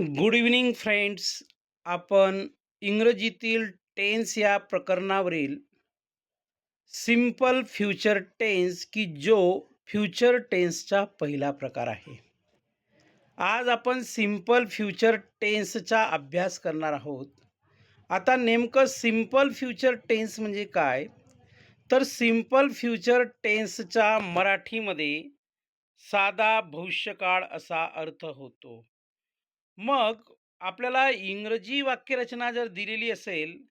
Good evening friends. आपण इंग्रजीतील tense या प्रकरणावरील simple future tense की जो फ्युचर टेन्सचा पहिला प्रकार आहे. आज आपण सिंपल फ्युचर टेन्सचा अभ्यास करणार आहोत. आता नेमकं सिंपल फ्युचर टेन्स म्हणजे काय? तर सिंपल फ्युचर टेन्सचा मराठीमध्ये साधा भविष्यकाळ असा अर्थ होतो. मग आपल्याला इंग्रजी वाक्यरचना जर दिलेली असेल,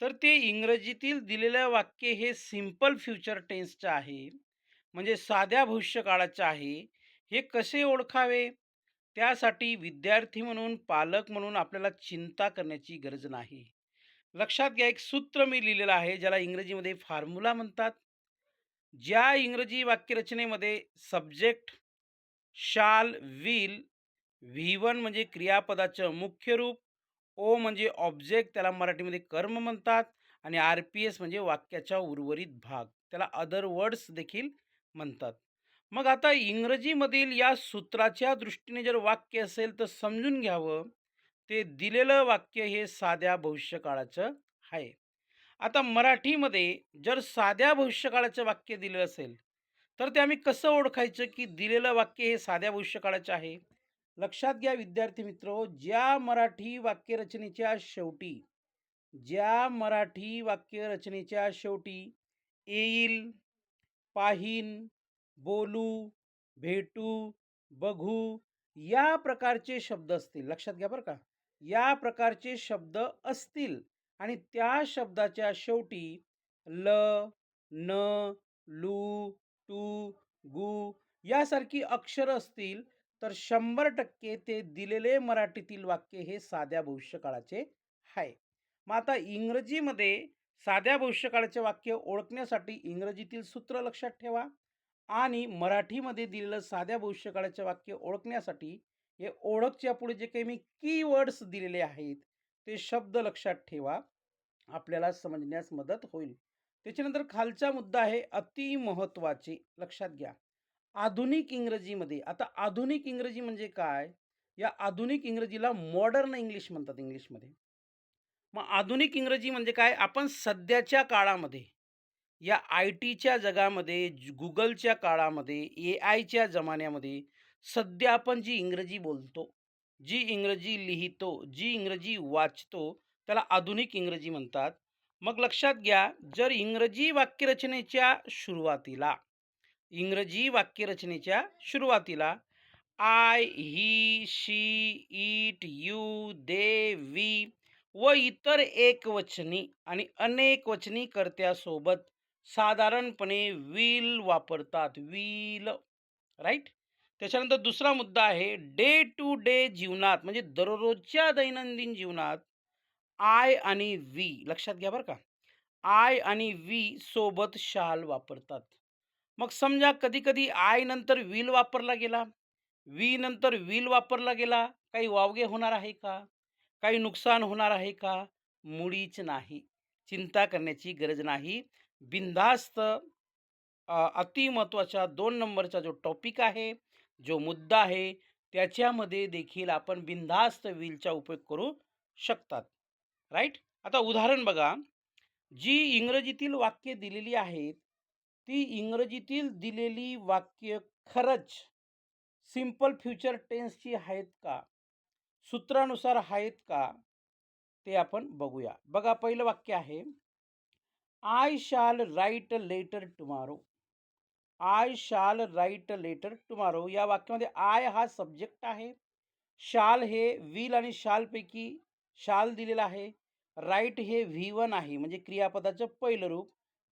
तर ते इंग्रजीतील दिलेलं वाक्य हे सिंपल फ्युचर टेन्सचं आहे. म्हणजे साध्या भविष्यकाळाचं आहे. हे कसे ओळखावे? त्यासाठी विद्यार्थी म्हणून, पालक म्हणून आपल्याला चिंता करण्याची गरज नाही. लक्षात घ्या, एक सूत्र मी लिहिलेलं आहे, ज्याला इंग्रजीमध्ये फॉर्म्युला म्हणतात. ज्या इंग्रजी वाक्यरचनेमध्ये subject, shall, will V one म्हणजे क्रियापदाचं मुख्य रूप, ओ म्हणजे ऑब्जेक्ट त्याला मराठीमध्ये कर्म म्हणतात आणि आर पी एस म्हणजे वाक्याचा उर्वरित भाग त्याला अदर वर्ड्स देखील म्हणतात. मग आता इंग्रजीमधील या सूत्राच्या दृष्टीने जर वाक्य असेल तर समजून घ्यावं, ते दिलेलं वाक्य हे साध्या भविष्यकाळाचं आहे. आता मराठीमध्ये जर साध्या भविष्यकाळाचं वाक्य दिलं असेल, तर ते आम्ही कसं ओळखायचं की दिलेलं वाक्य हे साध्या भविष्यकाळाचं आहे? लक्षात घ्या विद्यार्थी मित्र ज्या मराठी वाक्यरचनेच्या शेवटी ज्या मराठी वाक्यरचनेच्या शेवटी येईल पाहीन बोलू भेटू बघू या प्रकारचे शब्द असतील. लक्षात घ्या बरं का. या प्रकारचे शब्द असतील आणि त्या शब्दाच्या शेवटी ल न लू टू गु यासारखी अक्षर असतील तर शंभर टक्के ते दिलेले मराठीतील वाक्य हे साध्या भविष्यकाळाचे आहे. मग आता इंग्रजीमध्ये साध्या भविष्यकाळाचे वाक्य ओळखण्यासाठी इंग्रजीतील सूत्र लक्षात ठेवा आणि मराठीमध्ये दिलेलं साध्या भविष्यकाळाचे वाक्य ओळखण्यासाठी हे ओळखच्या पुढे जे काही मी कीवर्ड्स दिलेले आहेत ते शब्द लक्षात ठेवा. आपल्याला समजण्यास मदत होईल. त्याच्यानंतर खालचा मुद्दा आहे अति महत्त्वाचे लक्षात घ्या. आधुनिक इंग्रजीमध्ये. आता आधुनिक इंग्रजी म्हणजे काय? या आधुनिक इंग्रजीला मॉडर्न इंग्लिश म्हणतात इंग्लिशमध्ये. मग आधुनिक इंग्रजी म्हणजे काय? आपण सध्याच्या काळामध्ये या आय टीच्या जगामध्ये गुगलच्या काळामध्ये ए आयच्या जमान्यामध्ये सध्या आपण जी इंग्रजी बोलतो जी इंग्रजी लिहितो जी इंग्रजी वाचतो त्याला आधुनिक इंग्रजी म्हणतात. मग लक्षात घ्या जर इंग्रजी वाक्यरचनेच्या सुरुवातीला इंग्रजी वाक्यरचनेच्या सुरुवातीला I he she it you they we व इतर एकवचनी आणि अनेक वचनी कर्त्यासोबत साधारणपणे विल वापरतात. Will right? त्याच्यानंतर दुसरा मुद्दा आहे डे टू डे जीवनात म्हणजे दररोजच्या दैनंदिन जीवनात आय आणि वी लक्षात घ्या बरं का. आय आणि वी सोबत शाल वापरतात. मग समजा कधी कधी आय नंतर विल वापरला गेला. वी नंतर विल वापरला गेला. काही वावगे होणार आहे का? काही नुकसान होणार आहे का? मुळीच नाही. चिंता करण्याची गरज नाही. बिनधास्त अतिमहत्त्वाचा दोन नंबरचा जो टॉपिक आहे जो मुद्दा आहे त्याच्यामध्ये देखील आपण बिनधास्त विलचा उपयोग करू शकतात. राईट आता उदाहरण बघा. जी इंग्रजीतील वाक्य दिलेली आहेत ती इंग्रजीतील दिलेली वाक्य खरंच सिंपल फ्युचर टेन्सची आहेत का? सूत्रानुसार आहेत का? ते आपण बघूया. बघा पहिलं वाक्य आहे I shall write letter tomorrow I shall write letter tomorrow या वाक्यामध्ये आय हा सब्जेक्ट आहे. शाल हे विल आणि शालपैकी शाल दिलेला आहे. राईट हे व्ही वन आहे. म्हणजे क्रियापदाचं पहिलं रूप.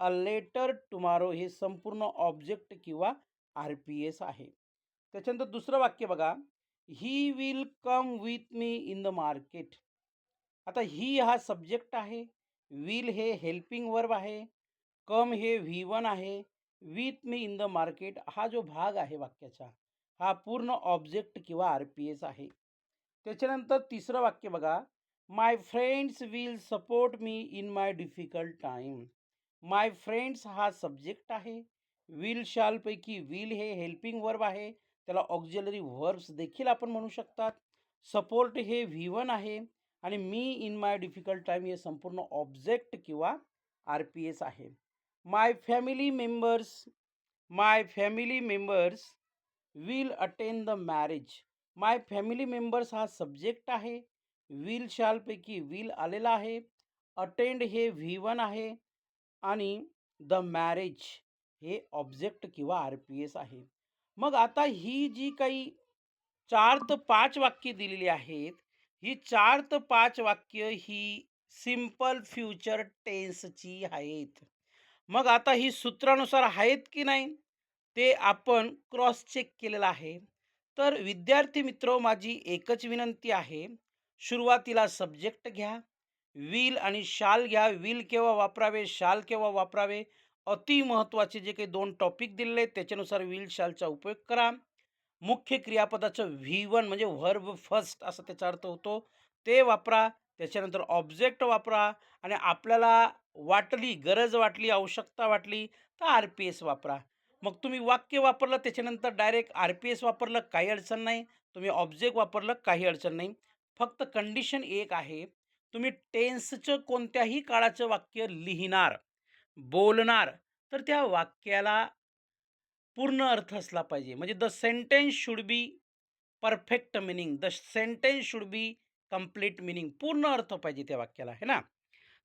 अ, लेटर टुमारो हे संपूर्ण ऑब्जेक्ट किंवा आर पी एस आहे. त्याच्यानंतर दुसरं वाक्य बघा. He will come with me in the market आता ही हा सब्जेक्ट आहे. विल हे हेल्पिंग वर्ब आहे. कम हे व्ही वन आहे. With me in the market हा जो भाग आहे वाक्याचा, हा पूर्ण ऑब्जेक्ट किंवा आर पी एस आहे. त्याच्यानंतर तिसरं वाक्य बघा. My friends will support me in my difficult time my friends हा सब्जेक्ट आहे. विल शालपैकी विल हे हेल्पिंग वर्ब आहे. त्याला ऑक्झिलरी व्हर्ब्स देखील आपण म्हणू शकतात. सपोर्ट हे व्ही वन आहे. आणि me in my difficult time हे संपूर्ण ऑब्जेक्ट किंवा आर पी एस आहे. My family members my family members will attend the marriage. My family members हा सब्जेक्ट आहे. विल शालपैकी विल आलेला आहे. अटेंड हे व्ही वन आहे. आणि द मॅरेज हे ऑब्जेक्ट किंवा आर पी एस आहे. मग आता ही जी काही चार तर पाच वाक्य दिलेली आहेत ही चार तर पाच वाक्य ही सिंपल फ्युचर टेन्सची आहेत. मग आता ही सूत्रानुसार आहेत की नाही ते आपण क्रॉस चेक केलेलं आहे. तर विद्यार्थी मित्र माझी एकच विनंती आहे सुरुवातीला सब्जेक्ट घ्या व्हील आणि शाल घ्या. व्हील केव्हा वापरावे? शाल केव्हा वापरावे? अति महत्त्वाचे जे काही दोन टॉपिक दिलेले आहेत त्याच्यानुसार व्हील शालचा उपयोग करा. मुख्य क्रियापदाचं व्ही वन म्हणजे व्हर्ब फर्स्ट असा त्याचा अर्थ होतो. ते वापरा. त्याच्यानंतर ऑब्जेक्ट वापरा. आणि आपल्याला वाटली गरज वाटली आवश्यकता वाटली तर आर पी एस वापरा. मग तुम्ही वाक्य वापरलं त्याच्यानंतर डायरेक्ट आर पी एस वापरलं काही अडचण नाही. तुम्ही ऑब्जेक्ट वापरलं काही अडचण नाही. फक्त कंडिशन एक आहे. तुम्ही टेन्सचं कोणत्याही काळाचं वाक्य लिहिणार बोलणार तर त्या वाक्याला पूर्ण अर्थ असला पाहिजे. म्हणजे the sentence should be perfect meaning the sentence should be complete meaning पूर्ण अर्थ पाहिजे त्या वाक्याला है ना?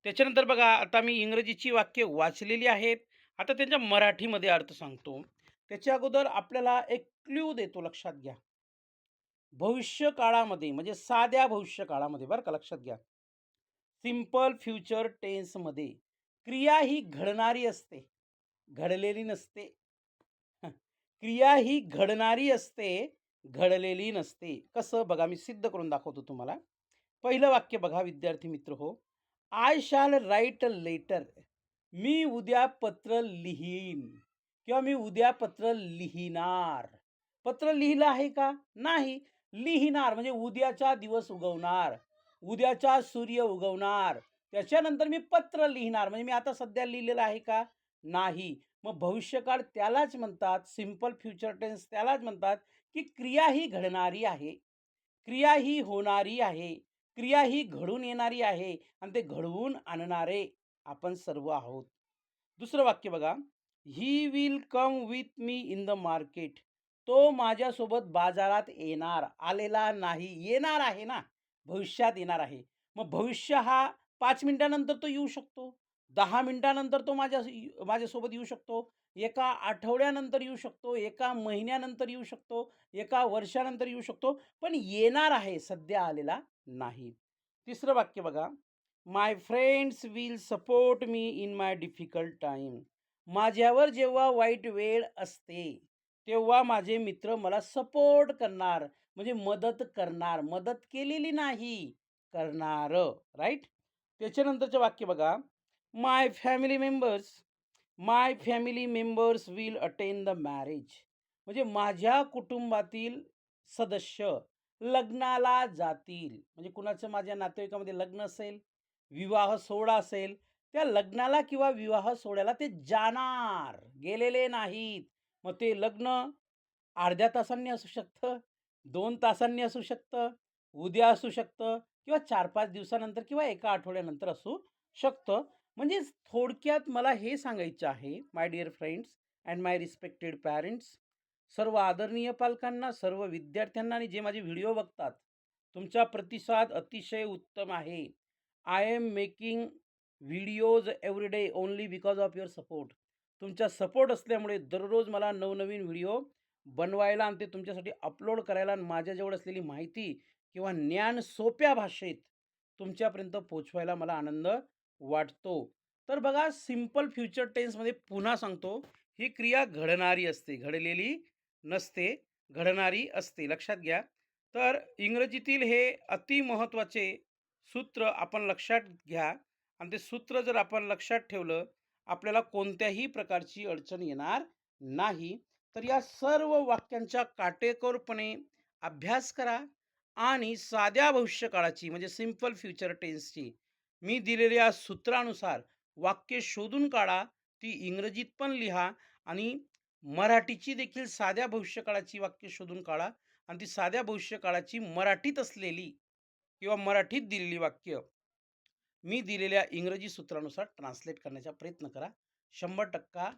त्याच्यानंतर बघा आता मी इंग्रजीची वाक्य वाचलेली आहेत. आता त्यांच्या मराठीमध्ये अर्थ सांगतो. त्याच्या अगोदर आपल्याला एक क्ल्यू देतो लक्षात घ्या. भविष्य काळामध्ये म्हणजे साध्या भविष्य काळामध्ये बरं का? लक्षात घ्या. सिंपल फ्युचर टेन्समध्ये. क्रिया ही घडणारी असते. घडलेली नसते. क्रिया ही घडणारी असते घडलेली नसते. कसं? बघा मी सिद्ध करून दाखवतो तुम्हाला. पहिलं वाक्य बघा विद्यार्थी मित्र हो. I shall right a letter मी उद्या पत्र लिहीन किंवा मी उद्या पत्र लिहिणार. पत्र लिहिलं आहे का? नाही. लिहिणार म्हणजे उद्याचा दिवस उगवणार. उद्याचा सूर्य उगवणार. त्याच्यानंतर मी पत्र लिहिणार. म्हणजे मी आता सध्या लिहिलेलं आहे का? नाही. मग भविष्यकाळ त्यालाच म्हणतात सिंपल फ्युचर टेन्स त्यालाच म्हणतात की क्रिया ही घडणारी आहे. क्रिया ही होणारी आहे. क्रिया ही घडून येणारी आहे आणि ते घडवून आणणारे आपण सर्व आहोत. दुसरं वाक्य बघा. He will come with me in the market तो माझ्यासोबत बाजारात येणार. आलेला नाही. येणार आहे ना. भविष्यात येणार आहे. मग भविष्य हा पाच मिनिटानंतर तो येऊ शकतो. दहा मिनिटानंतर तो माझ्या माझ्यासोबत येऊ शकतो. एका आठवड्यानंतर येऊ शकतो. एका महिन्यानंतर येऊ शकतो. एका वर्षानंतर येऊ शकतो. पण येणार आहे सध्या आलेला नाही. तिसरं वाक्य बघा. My friends will support me in my difficult time माझ्यावर जेव्हा वाईट वेळ असते तेव्हा माझे मित्र मला सपोर्ट करणार. म्हणजे मदत करणार मदत केलेली नाही करणार राईट त्याच्यानंतरचं वाक्य बघा. My family members my family members will attend the marriage म्हणजे माझ्या कुटुंबातील सदस्य लग्नाला जातील. म्हणजे कुणाचं माझ्या नातेवाईकामध्ये लग्न असेल विवाह सोहळा असेल त्या लग्नाला किंवा विवाह सोहळ्याला ते जाणार गेलेले नाहीत. मग ते लग्न अर्ध्या तासांनी असू शकतं? दोन तासांनी असू शकतं उद्या असू शकतं किंवा चार पाच दिवसानंतर किंवा एका आठवड्यानंतर असू शकतं. म्हणजे थोडक्यात मला हे सांगायचं आहे my dear friends and my respected parents सर्व आदरणीय पालकांना सर्व विद्यार्थ्यांना आणि जे माझे व्हिडिओ बघतात तुमचा प्रतिसाद अतिशय उत्तम आहे. I am making videos everyday only because of your support तुमचा सपोर्ट असल्यामुळे दररोज मला नवनवीन व्हिडिओ बनवायला आणि ते तुमच्यासाठी अपलोड करायला आणि माझ्याजवळ असलेली माहिती किंवा ज्ञान सोप्या भाषेत तुमच्यापर्यंत पोचवायला मला आनंद वाटतो. तर बघा सिंपल फ्युचर टेन्समध्ये पुन्हा सांगतो ही क्रिया घडणारी असते घडलेली नसते घडणारी असते. लक्षात घ्या. तर इंग्रजीतील हे अति महत्त्वाचे सूत्र आपण लक्षात घ्या आणि ते सूत्र जर आपण लक्षात ठेवलं आपल्याला कोणत्याही प्रकारची अडचण येणार नाही. तर या सर्व वाक्यांच्या काटेकोरपणे अभ्यास करा आणि साध्या भविष्यकाळाची म्हणजे सिंपल फ्युचर टेन्सची मी दिलेल्या सूत्रानुसार वाक्य शोधून काढा ती इंग्रजीत पण लिहा आणि मराठीची देखील साध्या भविष्यकाळाची वाक्य शोधून काढा आणि ती साध्या भविष्यकाळाची मराठीत असलेली किंवा मराठीत दिलेली वाक्य मी दिलेल्या इंग्रजी सूत्रानुसार ट्रान्सलेट करण्याचा प्रयत्न करा. शंभर टक्का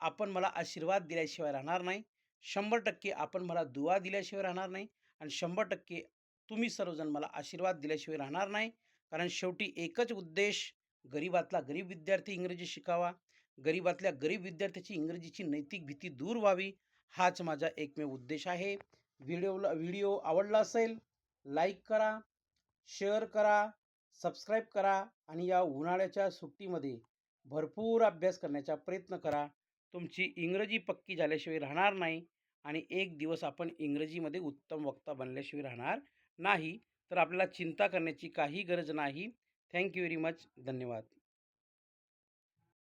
आपण मला आशीर्वाद दिल्याशिवाय राहणार नाही. शंभर टक्के आपण मला दुवा दिल्याशिवाय राहणार नाही आणि शंभर टक्के तुम्ही सर्वजण मला आशीर्वाद दिल्याशिवाय राहणार नाही. कारण शेवटी एकच उद्देश गरीबातला गरीब विद्यार्थी इंग्रजी शिकावा. गरीबातल्या गरीब विद्यार्थ्याची इंग्रजीची नैतिक भीती दूर व्हावी हाच माझा एकमेव उद्देश आहे. व्हिडिओला व्हिडिओ आवडला असेल लाईक करा शेअर करा सबस्क्राईब करा आणि या उन्हाळ्याच्या सुट्टीमध्ये भरपूर अभ्यास करण्याचा प्रयत्न करा. तुमची इंग्रजी पक्की झाल्याशिवाय राहणार नाही आणि एक दिवस आपण इंग्रजीमध्ये उत्तम वक्ता बनल्याशिवाय राहणार नाही. तर आपल्याला चिंता करण्याची काही गरज नाही. Thank you very much. धन्यवाद.